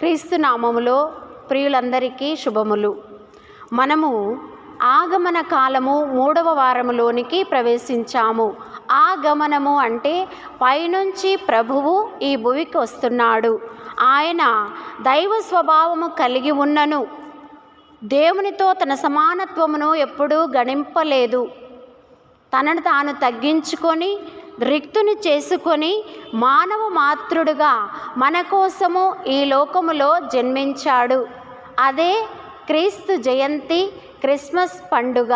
క్రీస్తు నామములో ప్రియులందరికీ శుభములు. మనము ఆగమన కాలము మూడవ వారములోనికి ప్రవేశించాము. ఆగమనము అంటే పైనుంచి ప్రభువు ఈ భువికి వస్తున్నాడు. ఆయన దైవ స్వభావము కలిగి ఉన్నను. దేవునితో తన సమానత్వమును ఎప్పుడూ గణింపలేదు. తనను తాను తగ్గించుకొని రిక్తుని చేసుకొని మానవ మాతృడుగా మన కోసము ఈ లోకములో జన్మించాడు. అదే క్రీస్తు జయంతి క్రిస్మస్ పండుగ.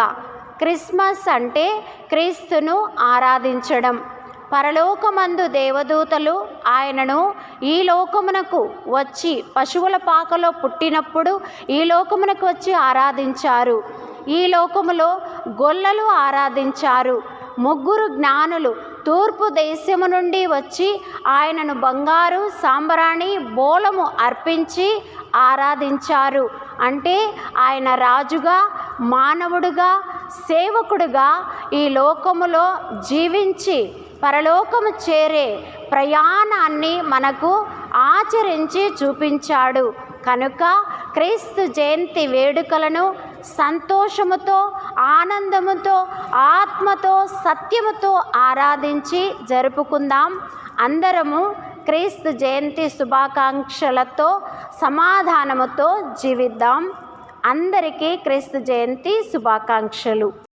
క్రిస్మస్ అంటే క్రీస్తును ఆరాధించడం. పరలోకమందు దేవదూతలు ఆయనను ఈ లోకమునకు వచ్చి పశువుల పాకలో పుట్టినప్పుడు ఈ లోకమునకు వచ్చి ఆరాధించారు. ఈ లోకములో గొల్లలు ఆరాధించారు. ముగ్గురు జ్ఞానులు తూర్పు దేశము నుండి వచ్చి ఆయనను బంగారు సాంబరాణి బోలము అర్పించి ఆరాధించారు. అంటే ఆయన రాజుగా మానవుడుగా సేవకుడుగా ఈ లోకములో జీవించి పరలోకము చేరే ప్రయాణాన్ని మనకు ఆచరించి చూపించాడు. కనుక క్రీస్తు జయంతి వేడుకలను సంతోషముతో ఆనందముతో ఆత్మతో సత్యముతో ఆరాధించి జరుపుకుందాం. అందరము క్రీస్తు జయంతి శుభాకాంక్షలతో సమాధానముతో జీవిద్దాం. అందరికీ క్రీస్తు జయంతి శుభాకాంక్షలు.